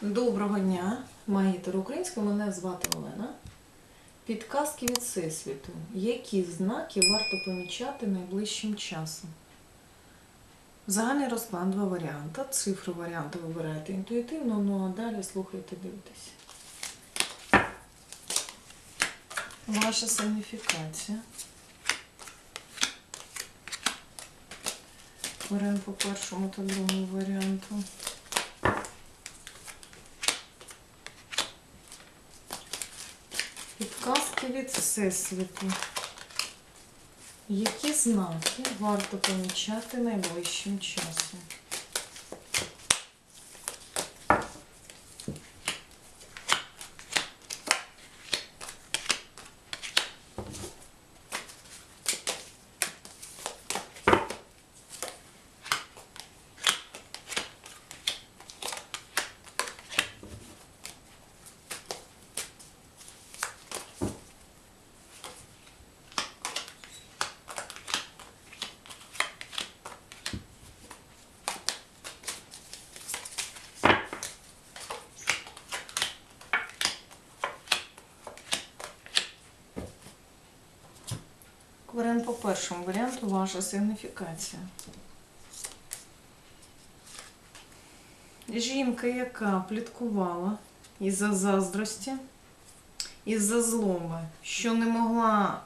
Доброго дня, магітер українською, мене звати Олена. Підказки від Всесвіту. Які знаки варто помічати найближчим часом? Загальний розклад два варіанти. Цифри варіанти вибираєте інтуїтивно, ну а далі слухайте, дивитесь. Ваша сигніфікація. Беремо по першому та другому варіанту. Підказки від Всесвіту. Які знаки варто помічати найближчим часом? Беремо по першому варіанту ваша сигніфікація. Жінка, яка пліткувала із-за заздрості, із-за злоби, що не могла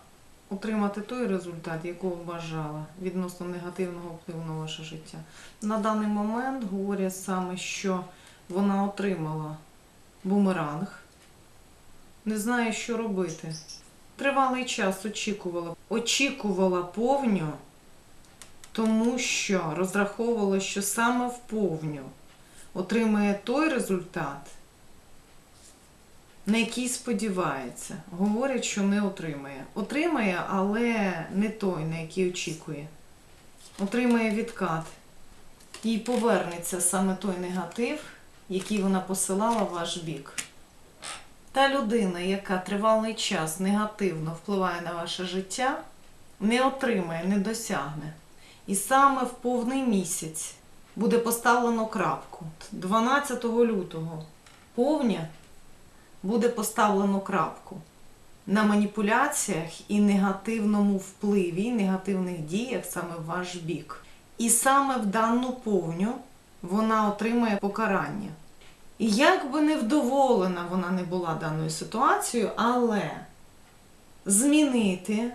отримати той результат, якого бажала відносно негативного впливу на ваше життя. На даний момент говорять саме, що вона отримала бумеранг, не знає, що робити. Тривалий час очікувала. Очікувала повню, тому що розраховувала, що саме в повню отримає той результат, на який сподівається. Говорять, що не отримає. Отримає, але не той, на який очікує. Отримає відкат. Їй повернеться саме той негатив, який вона посилала в ваш бік. Та людина, яка тривалий час негативно впливає на ваше життя, не отримає, не досягне. І саме в повний місяць буде поставлено крапку. 12 лютого повня буде поставлено крапку на маніпуляціях і негативному впливі, негативних діях саме в ваш бік. І саме в дану повню вона отримає покарання. І як би невдоволена вона не була даною ситуацією, але змінити,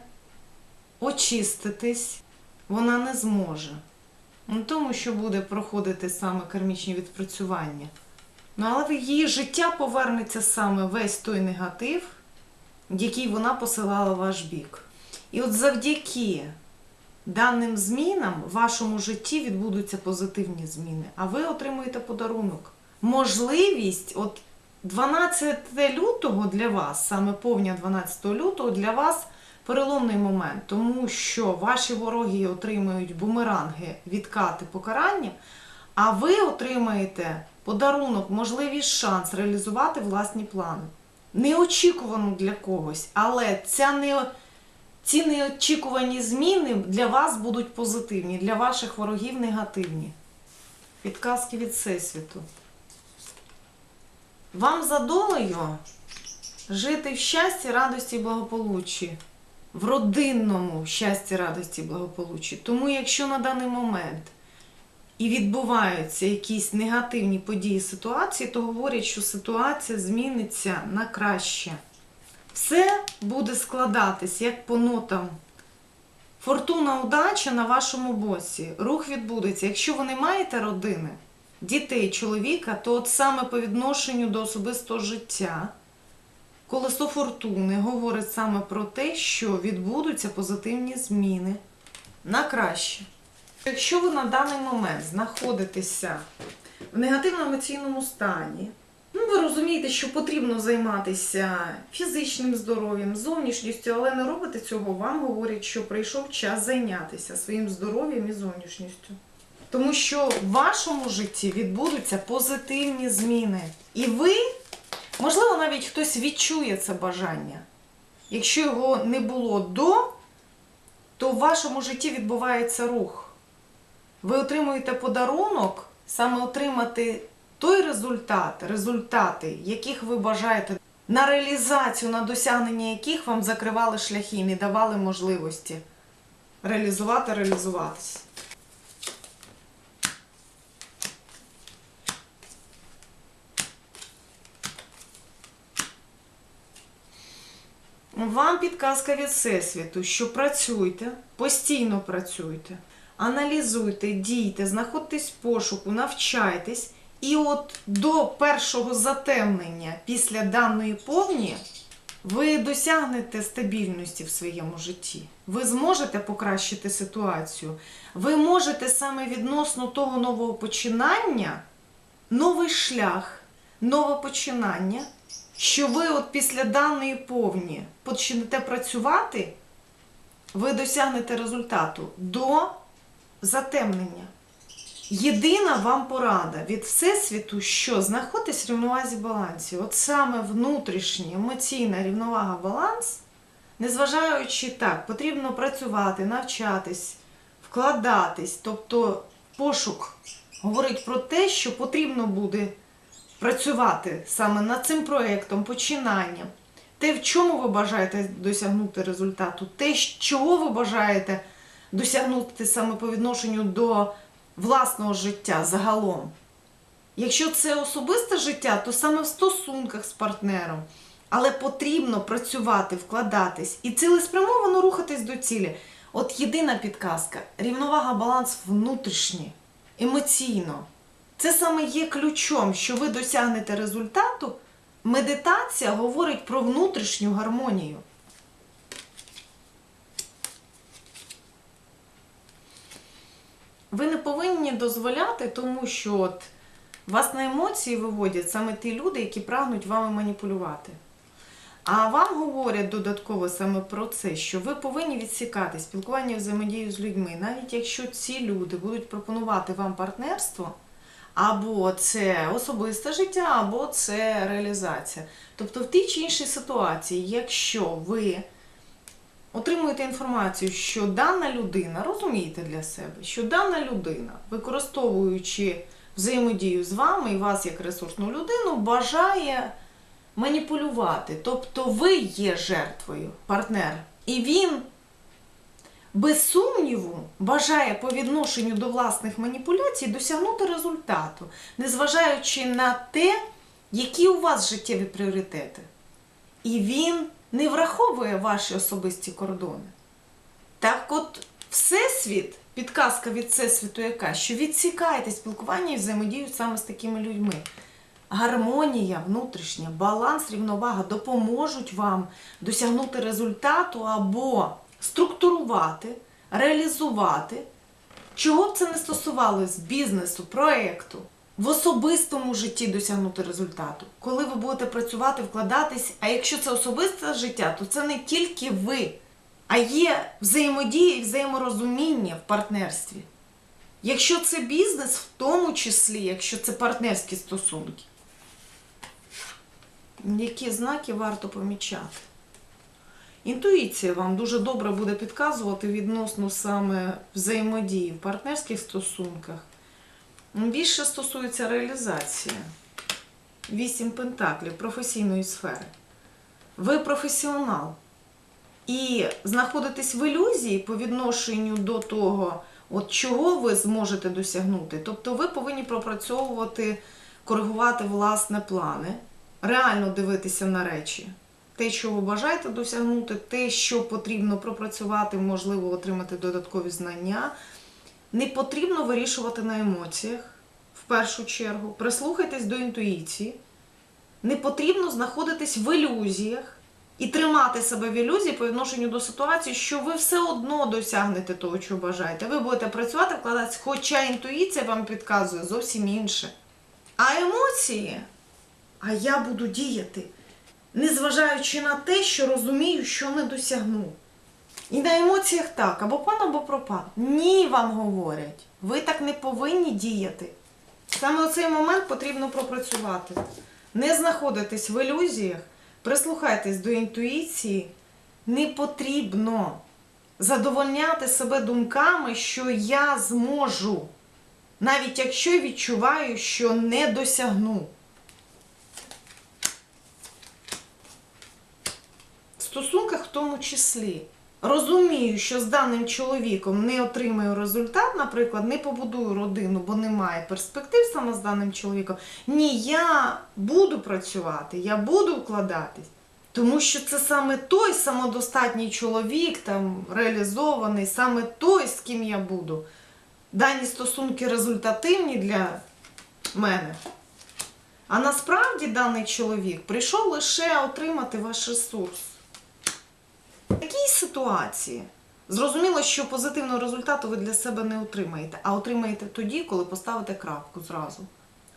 очиститись вона не зможе. Ну, тому що буде проходити саме кармічні відпрацювання. Ну, але в її життя повернеться саме весь той негатив, який вона посилала в ваш бік. І от завдяки даним змінам в вашому житті відбудуться позитивні зміни, а ви отримуєте подарунок можливість, от 12 лютого для вас, саме повня 12 лютого, для вас переломний момент, тому що ваші вороги отримують бумеранги, відкати, покарання, а ви отримаєте подарунок, можливість шанс реалізувати власні плани. Неочікувано для когось, але ця не, ці неочікувані зміни для вас будуть позитивні, для ваших ворогів негативні. Підказки від Всесвіту. Вам за долею жити в щасті, радості і благополуччі, в родинному щасті, радості і благополуччі. Тому, якщо на даний момент і відбуваються якісь негативні події ситуації, то говорять, що ситуація зміниться на краще. Все буде складатись як по нотам. Фортуна удача на вашому боці. Рух відбудеться. Якщо ви не маєте родини, дітей, чоловіка, то от саме по відношенню до особистого життя колесо фортуни говорить саме про те, що відбудуться позитивні зміни на краще. Якщо ви на даний момент знаходитеся в негативному емоційному стані, ну ви розумієте, що потрібно займатися фізичним здоров'ям, зовнішністю, але не робите цього, вам говорять, що прийшов час зайнятися своїм здоров'ям і зовнішністю. Тому що в вашому житті відбудуться позитивні зміни. І ви, можливо, навіть хтось відчує це бажання. Якщо його не було до, то в вашому житті відбувається рух. Ви отримуєте подарунок, саме отримати той результат, результати, яких ви бажаєте, на реалізацію, на досягнення яких вам закривали шляхи не давали можливості реалізувати, реалізуватись. Вам підказка від Всесвіту, що працюйте, постійно працюйте, аналізуйте, дійте, знаходьтесь в пошуку, навчайтесь. І от до першого затемнення після даної повні ви досягнете стабільності в своєму житті. Ви зможете покращити ситуацію. Ви можете саме відносно того нового починання, новий шлях, нове починання, що ви от після даної повні почнете працювати, ви досягнете результату до затемнення. Єдина вам порада від Всесвіту, що знаходитесь в рівновазі балансі, от саме внутрішня емоційна рівновага баланс, незважаючи так, потрібно працювати, навчатись, вкладатись, тобто пошук говорить про те, що потрібно буде працювати саме над цим проєктом, починанням. Те, в чому ви бажаєте досягнути результату, те, чого ви бажаєте досягнути саме по відношенню до власного життя загалом. Якщо це особисте життя, то саме в стосунках з партнером. Але потрібно працювати, вкладатись і цілеспрямовано рухатись до цілі. От єдина підказка рівновага, баланс внутрішній, емоційно. Це саме є ключом, що ви досягнете результату. Медитація говорить про внутрішню гармонію. Ви не повинні дозволяти, тому що от вас на емоції виводять саме ті люди, які прагнуть вами маніпулювати. А вам говорять додатково саме про це, що ви повинні відсікати спілкування взаємодію з людьми, навіть якщо ці люди будуть пропонувати вам партнерство, або це особисте життя, або це реалізація. Тобто в тій чи іншій ситуації, якщо ви отримуєте інформацію, що дана людина, розумієте для себе, що дана людина, використовуючи взаємодію з вами і вас як ресурсну людину, бажає маніпулювати. Тобто ви є жертвою, партнер. І він, без сумніву, бажає по відношенню до власних маніпуляцій досягнути результату, незважаючи на те, які у вас життєві пріоритети. І він не враховує ваші особисті кордони. Так от, Всесвіт, підказка від Всесвіту яка, що відсікайте спілкування і взаємодію саме з такими людьми. Гармонія внутрішня, баланс, рівновага допоможуть вам досягнути результату або структурувати, реалізувати, чого б це не стосувалось бізнесу, проєкту, в особистому житті досягнути результату. Коли ви будете працювати, вкладатись, а якщо це особисте життя, то це не тільки ви, а є взаємодія і взаєморозуміння в партнерстві. Якщо це бізнес, в тому числі, якщо це партнерські стосунки, які знаки варто помічати? Інтуїція вам дуже добре буде підказувати відносно саме взаємодії в партнерських стосунках. Більше стосується реалізації. Вісім пентаклів професійної сфери. Ви професіонал. І знаходитесь в ілюзії по відношенню до того, от чого ви зможете досягнути. Тобто ви повинні пропрацьовувати, коригувати власне плани, реально дивитися на речі. Те, що ви бажаєте досягнути, те, що потрібно пропрацювати, можливо, отримати додаткові знання. Не потрібно вирішувати на емоціях, в першу чергу. Прислухайтесь до інтуїції. Не потрібно знаходитись в ілюзіях і тримати себе в ілюзії по відношенню до ситуації, що ви все одно досягнете того, чого бажаєте. Ви будете працювати, вкладатися, хоча інтуїція вам підказує зовсім інше. А емоції, а я буду діяти, незважаючи на те, що розумію, що не досягну. І на емоціях так, або пан, або пропан. Ні, вам говорять. Ви так не повинні діяти. Саме у цей момент потрібно пропрацювати. Не знаходитесь в ілюзіях, прислухайтесь до інтуїції. Не потрібно задовольняти себе думками, що я зможу. навіть якщо відчуваю, що не досягну. Стосунках в тому числі. Розумію, що з даним чоловіком не отримаю результат, наприклад, не побудую родину, бо немає перспектив саме з даним чоловіком. Ні, я буду працювати, я буду вкладатись. Тому що це саме той самодостатній чоловік, там реалізований, саме той, з ким я буду. Дані стосунки результативні для мене. А насправді даний чоловік прийшов лише отримати ваш ресурс. В такій ситуації зрозуміло, що позитивного результату ви для себе не отримаєте, а отримаєте тоді, коли поставите крапку зразу.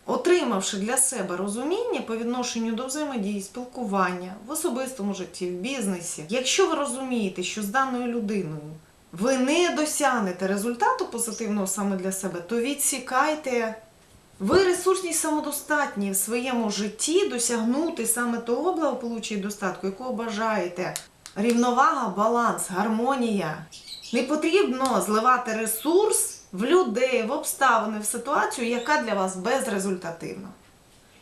Отримавши для себе розуміння по відношенню до взаємодії, спілкування в особистому житті, в бізнесі, якщо ви розумієте, що з даною людиною ви не досягнете результату позитивного саме для себе, то відсікайте. Ви ресурсні самодостатні в своєму житті досягнути саме того благополуччя і достатку, якого бажаєте. Рівновага, баланс, гармонія. Не потрібно зливати ресурс в людей, в обставини, в ситуацію, яка для вас безрезультативна.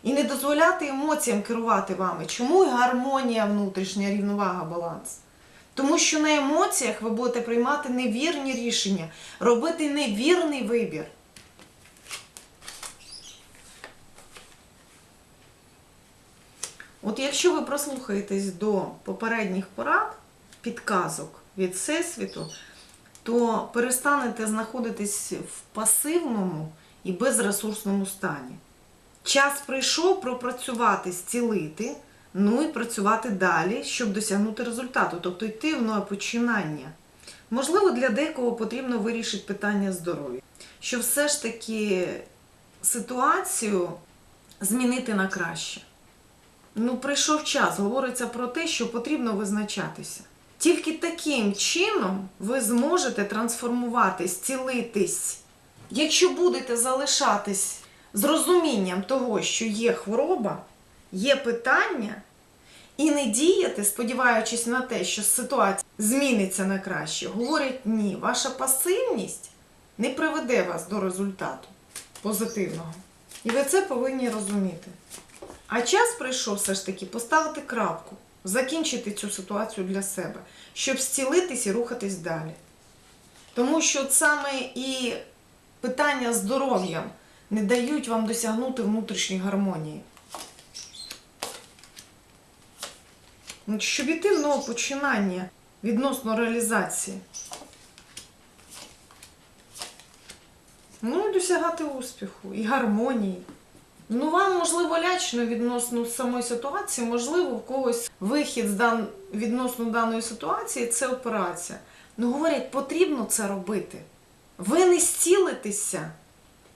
І не дозволяти емоціям керувати вами. Чому гармонія внутрішня, рівновага, баланс? Тому що на емоціях ви будете приймати невірні рішення, робити невірний вибір. От якщо ви прослухаєтесь до попередніх порад, підказок від Всесвіту, то перестанете знаходитись в пасивному і безресурсному стані. Час прийшов пропрацювати, зцілити, ну і працювати далі, щоб досягнути результату, тобто йти в нове починання. Можливо, для декого потрібно вирішити питання здоров'я, щоб все ж таки ситуацію змінити на краще. Ну, прийшов час, говориться про те, що потрібно визначатися. Тільки таким чином ви зможете трансформуватись, цілитись. Якщо будете залишатись з розумінням того, що є хвороба, є питання, і не діяти, сподіваючись на те, що ситуація зміниться на краще, говорять ні, ваша пасивність не приведе вас до результату позитивного. І ви це повинні розуміти. А час прийшов все ж таки поставити крапку, закінчити цю ситуацію для себе, щоб зцілитись і рухатись далі. Тому що саме і питання здоров'я не дають вам досягнути внутрішньої гармонії. Щоб іти в нове починання відносно реалізації. Ну і досягати успіху і гармонії. Ну, вам, можливо, лячно відносно самої ситуації, можливо, в когось вихід з дан... відносно даної ситуації це операція. Ну, говорять, потрібно це робити. Ви не зцілитеся.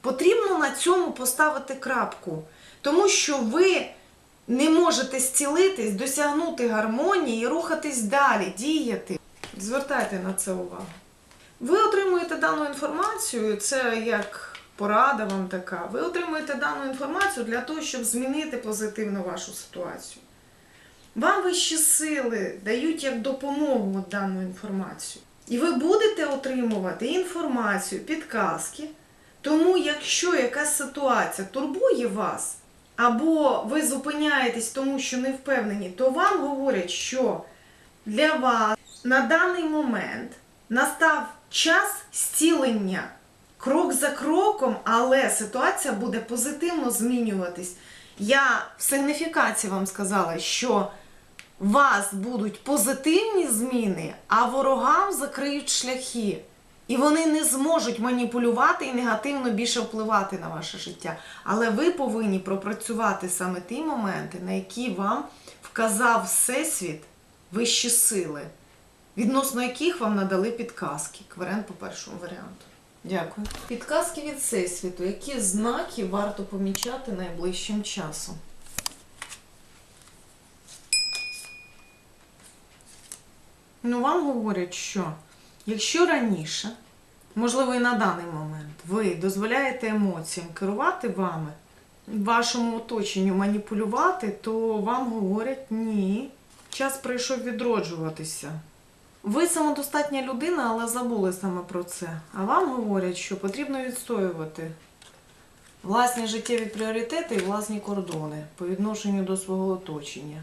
Потрібно на цьому поставити крапку. Тому що ви не можете зцілитись, досягнути гармонії і рухатись далі, діяти. Звертайте на це увагу. Ви отримуєте дану інформацію, це як порада вам така. Ви отримуєте дану інформацію для того, щоб змінити позитивно вашу ситуацію. Вам вищі сили дають як допомогу дану інформацію. І ви будете отримувати інформацію, підказки. Тому, якщо якась ситуація турбує вас, або ви зупиняєтесь тому, що не впевнені, то вам говорять, що для вас на даний момент настав час зцілення крок за кроком, але ситуація буде позитивно змінюватись. Я в сигніфікації вам сказала, що у вас будуть позитивні зміни, а ворогам закриють шляхи. І вони не зможуть маніпулювати і негативно більше впливати на ваше життя. Але ви повинні пропрацювати саме ті моменти, на які вам вказав Всесвіт вищі сили, відносно яких вам надали підказки. Кверен по першому варіанту. Дякую. Підказки від Всесвіту. Які знаки варто помічати найближчим часом? Ну, вам говорять, що якщо раніше, можливо, і на даний момент, ви дозволяєте емоціям керувати вами, вашому оточенню маніпулювати, то вам говорять ні. Час прийшов відроджуватися. Ви самодостатня людина, але забули саме про це. А вам говорять, що потрібно відстоювати власні життєві пріоритети і власні кордони по відношенню до свого оточення.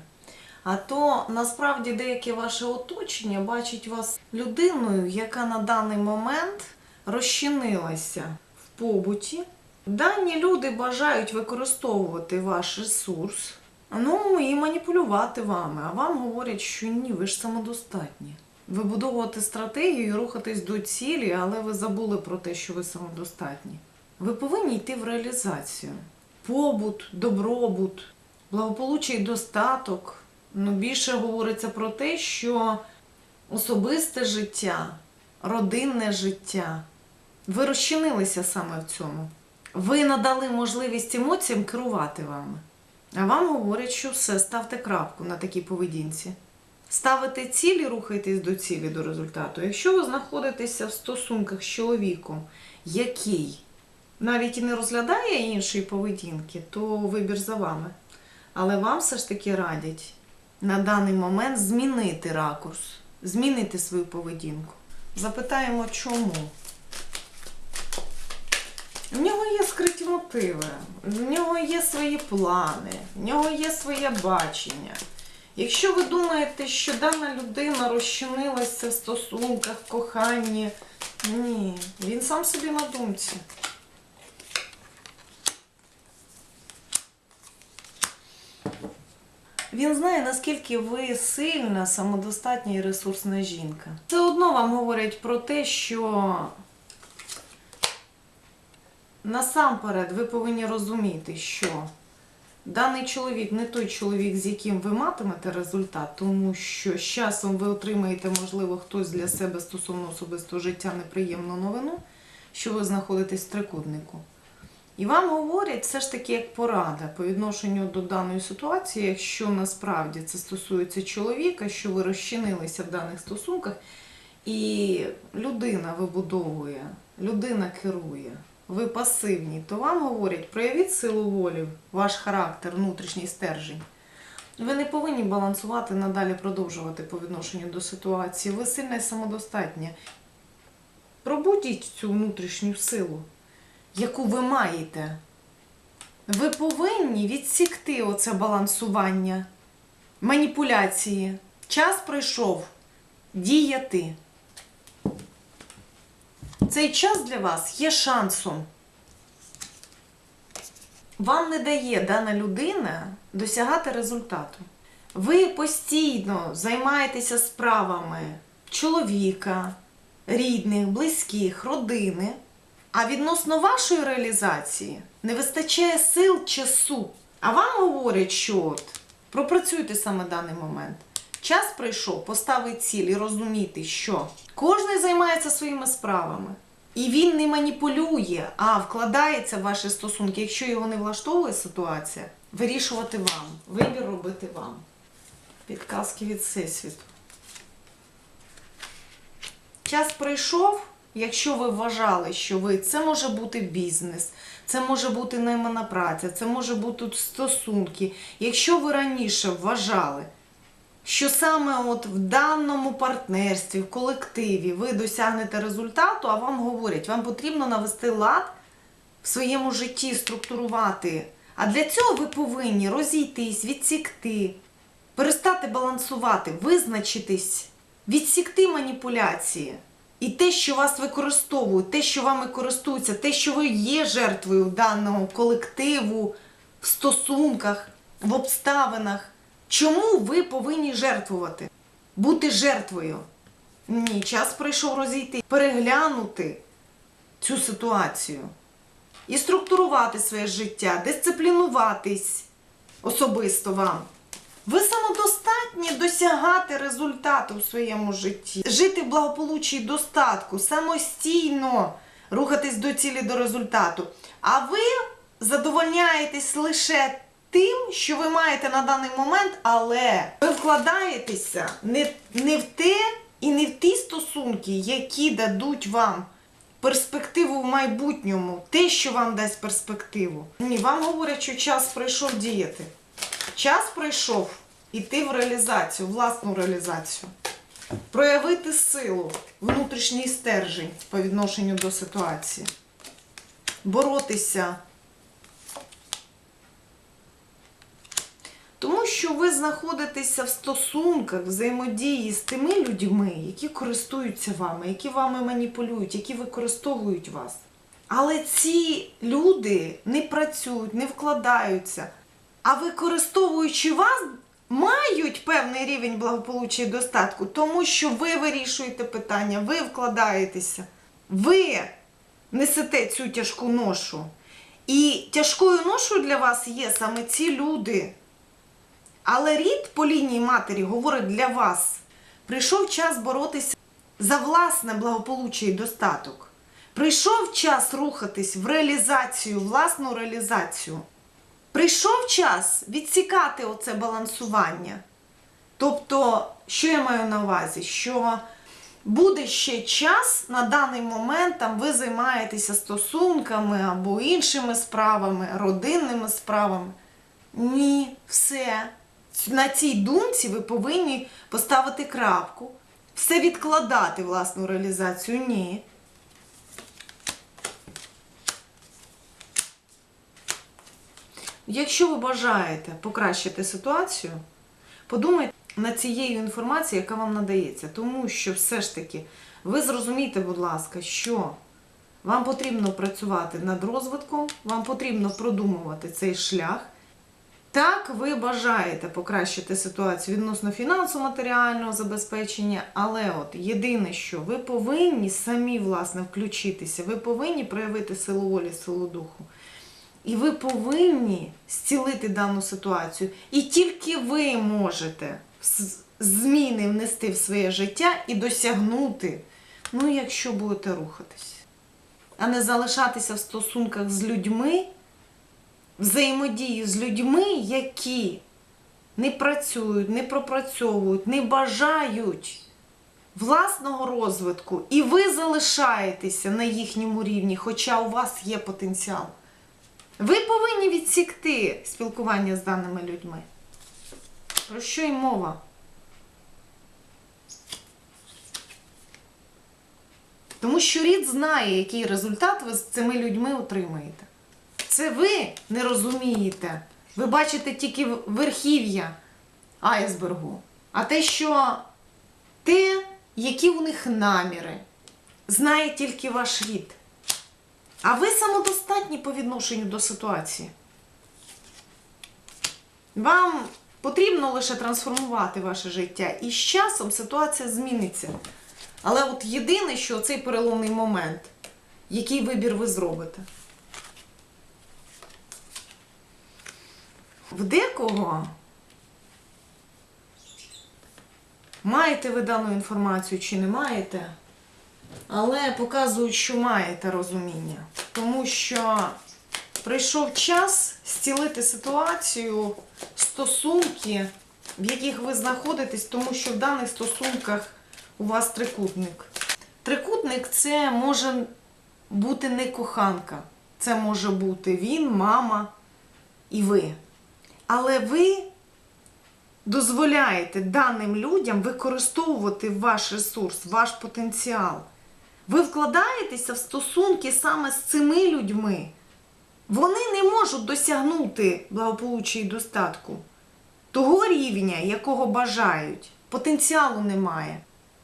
А то насправді деяке ваше оточення бачить вас людиною, яка на даний момент розчинилася в побуті. Дані люди бажають використовувати ваш ресурс, ну і маніпулювати вами. А вам говорять, що ні, ви ж самодостатні. Вибудовувати стратегію рухатись до цілі, але ви забули про те, що ви самодостатні. Ви повинні йти в реалізацію. Побут, добробут, благополуччя і достаток. Ну, більше говориться про те, що особисте життя, родинне життя. Ви розчинилися саме в цьому. Ви надали можливість емоціям керувати вами. А вам говорять, що все, ставте крапку на такій поведінці. Ставите цілі, рухайтесь до цілі, до результату. Якщо ви знаходитеся в стосунках з чоловіком, який навіть і не розглядає іншої поведінки, то вибір за вами. Але вам все ж таки радять на даний момент змінити ракурс, змінити свою поведінку. Запитаємо, чому. В нього є скриті мотиви, в нього є свої плани, в нього є своє бачення. Якщо ви думаєте, що дана людина розчинилася в стосунках, коханні, ні, він сам собі на думці. Він знає, наскільки ви сильна, самодостатня і ресурсна жінка. Все одно вам говорять про те, що насамперед ви повинні розуміти, що даний чоловік не той чоловік, з яким ви матимете результат, тому що з часом ви отримаєте, можливо, хтось для себе стосовно особистого життя неприємну новину, що ви знаходитесь в трикутнику. І вам говорять все ж таки як порада по відношенню до даної ситуації, якщо насправді це стосується чоловіка, що ви розчинилися в даних стосунках, і людина вибудовує, людина керує, ви пасивні, то вам говорять, проявіть силу волі, ваш характер, внутрішній стержень. Ви не повинні балансувати надалі продовжувати по відношенню до ситуації. Ви сильна і самодостатня. Пробудіть цю внутрішню силу яку ви маєте. Ви повинні відсікти оце балансування, маніпуляції. Час прийшов діяти. Цей час для вас є шансом. Вам не дає дана людина досягати результату. Ви постійно займаєтеся справами чоловіка, рідних, близьких, родини. А відносно вашої реалізації не вистачає сил часу. А вам говорять, що от пропрацюйте саме даний момент. Час прийшов поставити ціль і розуміти, що кожен займається своїми справами. І він не маніпулює, а вкладається в ваші стосунки. Якщо його не влаштовує ситуація, вирішувати вам, вибір робити вам. Підказки від Всесвіту. Час прийшов. Якщо ви вважали, що ви це може бути бізнес, це може бути наймана праця, це може бути стосунки. Якщо ви раніше вважали, що саме от в даному партнерстві, в колективі ви досягнете результату, а вам говорять, вам потрібно навести лад в своєму житті, структурувати. А для цього ви повинні розійтись, відсікти, перестати балансувати, визначитись, відсікти маніпуляції. І те, що вас використовують, те, що вами користуються, те, що ви є жертвою даного колективу, в стосунках, в обставинах. Чому ви повинні жертвувати? Бути жертвою? Ні, час прийшов розійти, переглянути цю ситуацію і структурувати своє життя, дисциплінуватись особисто вам. Ви самодостатні досягати результату в своєму житті, жити в благополуччі і достатку, самостійно рухатись до цілі до результату. А ви задовольняєтесь лише тим, що ви маєте на даний момент, але ви вкладаєтеся не, не в те і не в ті стосунки, які дадуть вам перспективу в майбутньому, те, що вам дасть перспективу. Ні, вам говорять, що час прийшов діяти. Час прийшов іти в реалізацію, власну реалізацію. Проявити силу, внутрішній стержень по відношенню до ситуації. Боротися якщо ви знаходитеся в стосунках, взаємодії з тими людьми, які користуються вами, які вами маніпулюють, які використовують вас. Але ці люди не працюють, не вкладаються, а використовуючи вас, мають певний рівень благополуччя і достатку, тому що ви вирішуєте питання, ви вкладаєтеся, ви несете цю тяжку ношу. І тяжкою ношою для вас є саме ці люди. Але рід по лінії матері говорить для вас: прийшов час боротися за власне благополуччя і достаток. Прийшов час рухатись в реалізацію, власну реалізацію. Прийшов час відсікати оце балансування. Тобто, що я маю на увазі? Що буде ще час на даний момент там ви займаєтеся стосунками або іншими справами, родинними справами. Ні, все. На цій думці ви повинні поставити крапку, все відкладати власну реалізацію. Ні. Якщо ви бажаєте покращити ситуацію, подумайте над цією інформацією, яка вам надається. Тому що все ж таки ви зрозумієте, будь ласка, що вам потрібно працювати над розвитком, вам потрібно продумувати цей шлях. Так, ви бажаєте покращити ситуацію відносно фінансово-матеріального забезпечення, але от єдине, що ви повинні самі власне включитися, ви повинні проявити силу волі, силу духу. І ви повинні зцілити дану ситуацію. І тільки ви можете зміни внести в своє життя і досягнути, ну, якщо будете рухатись, а не залишатися в стосунках з людьми, взаємодії з людьми, які не працюють, не пропрацьовують, не бажають власного розвитку, і ви залишаєтеся на їхньому рівні, хоча у вас є потенціал. Ви повинні відсікти спілкування з даними людьми. Про що й мова? Тому що рід знає, який результат ви з цими людьми отримаєте. Це ви не розумієте. Ви бачите тільки верхів'я айсбергу. А те, що те, які у них наміри, знає тільки ваш рід. А ви самодостатні по відношенню до ситуації. Вам потрібно лише трансформувати ваше життя, і з часом ситуація зміниться. Але от єдине, що цей переломний момент, який вибір ви зробите. В декого маєте ви дану інформацію чи не маєте, але показують, що маєте розуміння. Тому що прийшов час зцілити ситуацію, стосунки, в яких ви знаходитесь, тому що в даних стосунках у вас трикутник. Трикутник це може бути не коханка. Це може бути він, мама і ви. Але ви дозволяєте даним людям використовувати ваш ресурс, ваш потенціал. Ви вкладаєтеся в стосунки саме з цими людьми. Вони не можуть досягнути благополуччя і достатку того рівня, якого бажають. Потенціалу немає.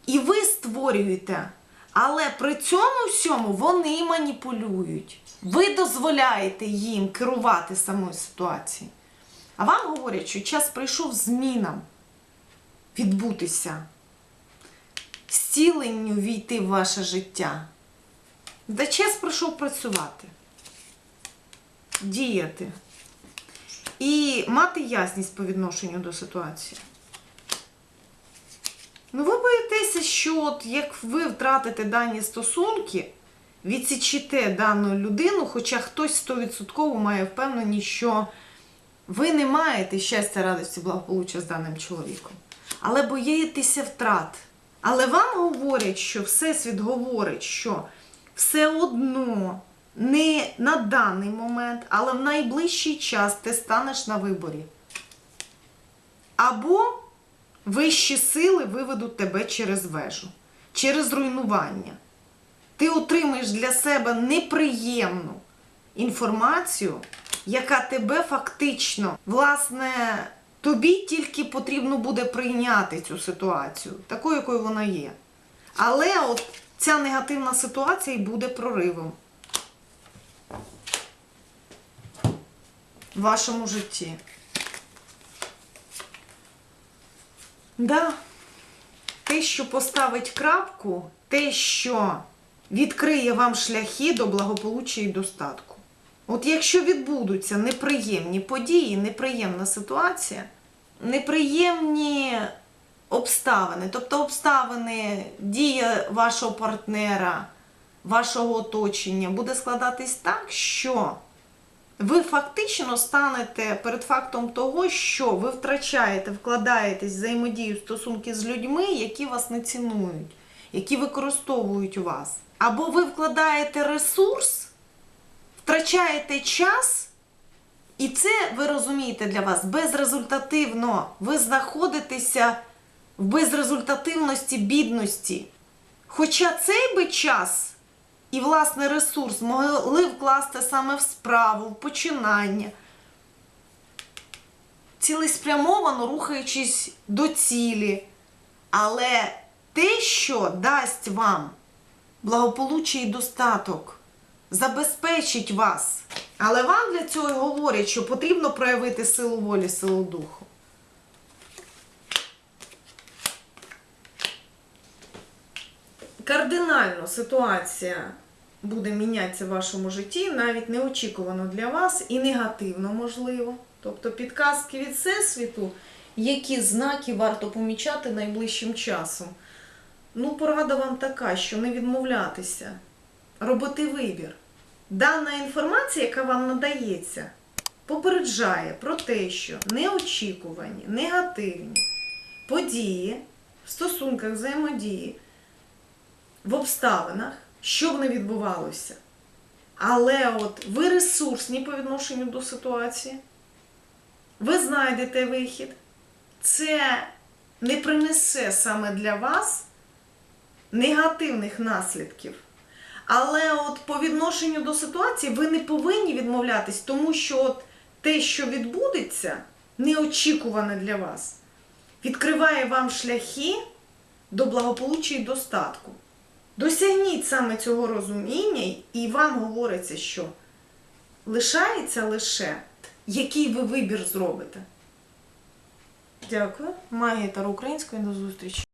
І ви створюєте. Але при цьому всьому вони маніпулюють. Ви дозволяєте їм керувати самою ситуацією. А вам говорять, що час прийшов змінам відбутися, зціленню війти в ваше життя. Да час прийшов працювати, діяти і мати ясність по відношенню до ситуації. Ну, ви боїтеся, що от як ви втратите дані стосунки, відсічите дану людину, хоча хтось 100% має впевненість, що ви не маєте щастя, радості, благополуччя з даним чоловіком. Але боїтеся втрат. Але вам говорять, що Всесвіт говорить, що все одно не на даний момент, але в найближчий час ти станеш на виборі. Або вищі сили виведуть тебе через вежу, через руйнування. Ти отримаєш для себе неприємну інформацію, яка тебе фактично, власне, Тобі тільки потрібно буде прийняти цю ситуацію, такою, якою вона є. Але от ця негативна ситуація і буде проривом в вашому житті. Да. Те, що поставить крапку, те, що відкриє вам шляхи до благополуччя і достатку. От якщо відбудуться неприємні події, неприємна ситуація, неприємні обставини, тобто обставини, дія вашого партнера, вашого оточення буде складатись так, що ви фактично станете перед фактом того, що ви втрачаєте, вкладаєтесь взаємодію стосунки з людьми, які вас не цінують, які використовують вас. Або ви вкладаєте ресурс, втрачаєте час, і це, ви розумієте, для вас безрезультативно. Ви знаходитеся в безрезультативності бідності. Хоча цей би час і власне ресурс могли вкласти саме в справу, в починання, цілеспрямовано рухаючись до цілі. Але те, що дасть вам благополуччя і достаток, забезпечить вас. Але вам для цього й говорять, що потрібно проявити силу волі, силу духу. Кардинально ситуація буде мінятися в вашому житті, навіть неочікувано для вас і негативно можливо. Тобто підказки від Всесвіту, які знаки варто помічати найближчим часом. Ну, порада вам така, що не відмовлятися, робити вибір. Дана інформація, яка вам надається, попереджає про те, що неочікувані, негативні події в стосунках взаємодії, в обставинах, що б не відбувалося. Але от ви ресурсні по відношенню до ситуації, ви знайдете вихід, це не принесе саме для вас негативних наслідків. Але от по відношенню до ситуації ви не повинні відмовлятись, тому що от те, що відбудеться, неочікуване для вас, відкриває вам шляхи до благополуччя і достатку. Досягніть саме цього розуміння, і вам говориться, що лишається лише, який ви вибір зробите. Дякую. Магія Таро української до зустрічі.